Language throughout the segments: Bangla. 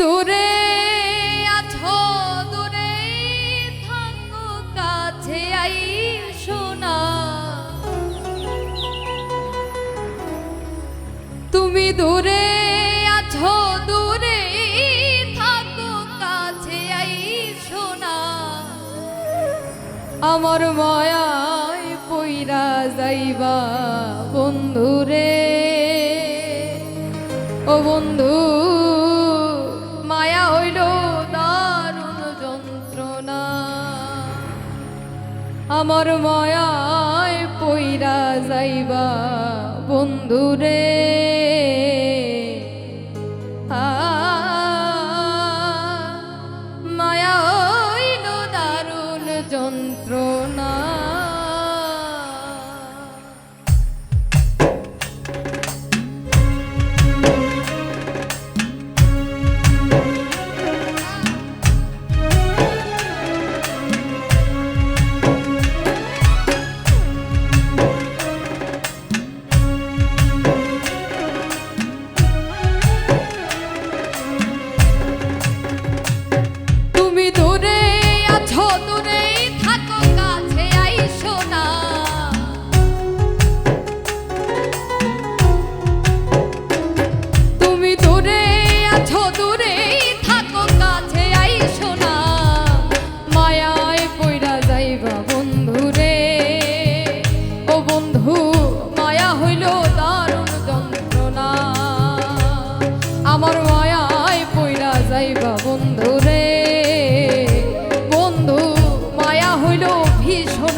দূরে, আছো দূরে থাকো কাছে আই শোনা তুমি দূরে, আছো দূরে থাকো কাছে আই শোনা আমার মায়ায় পইরা যাইবা বন্ধুরে, ও বন্ধু। আমার মায়ায় পইরা যাইবা বন্ধুরে।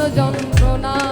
যন্ত্রণা।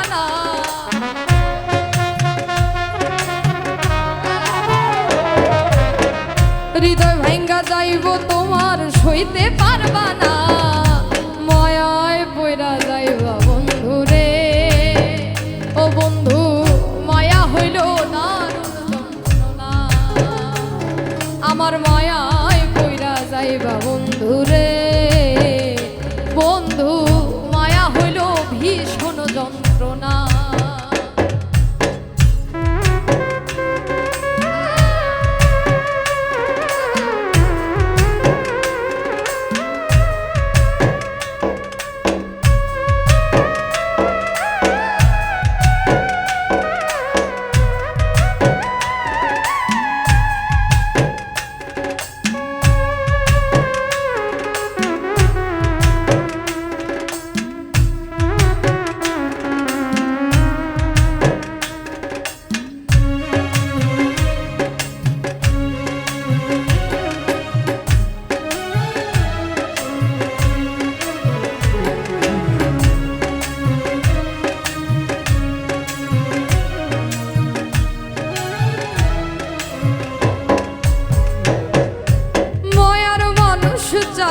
হৃদয় ভাঙ্গা যাইব, তোমার সইতে পারবা না। মায়ায় বইরা যাইবা বন্ধু রে ও বন্ধু, মায়া হইল দারুণ আমার মায়ায় বইরা যাইবা বন্ধু।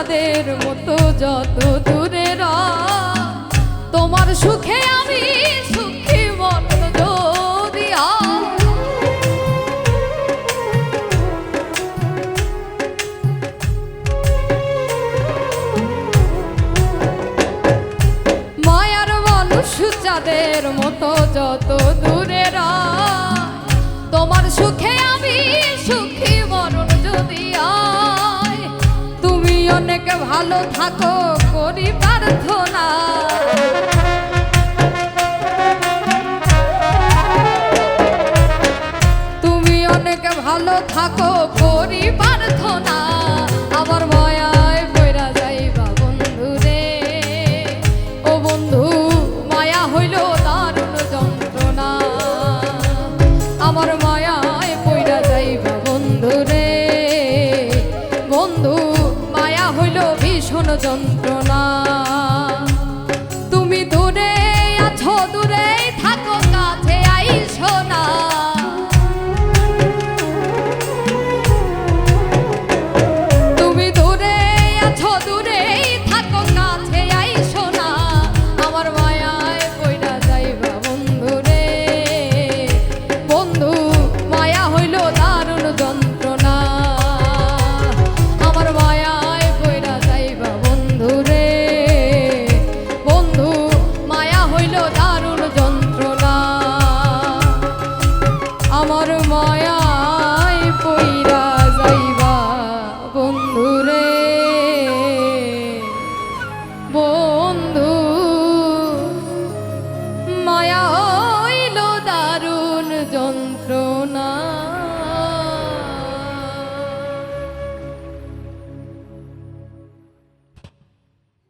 তাদের মতো যত দূরে তোমার সুখে আমি সুখী মন দিয়া মায়ার মানুষ মতো যত দূরে তোমার সুখে আমি সুখী মরণ যদি অনেক ভালো থাকো করি প্রার্থনা। তুমি অনেক ভালো থাকো যন্ত্রণা।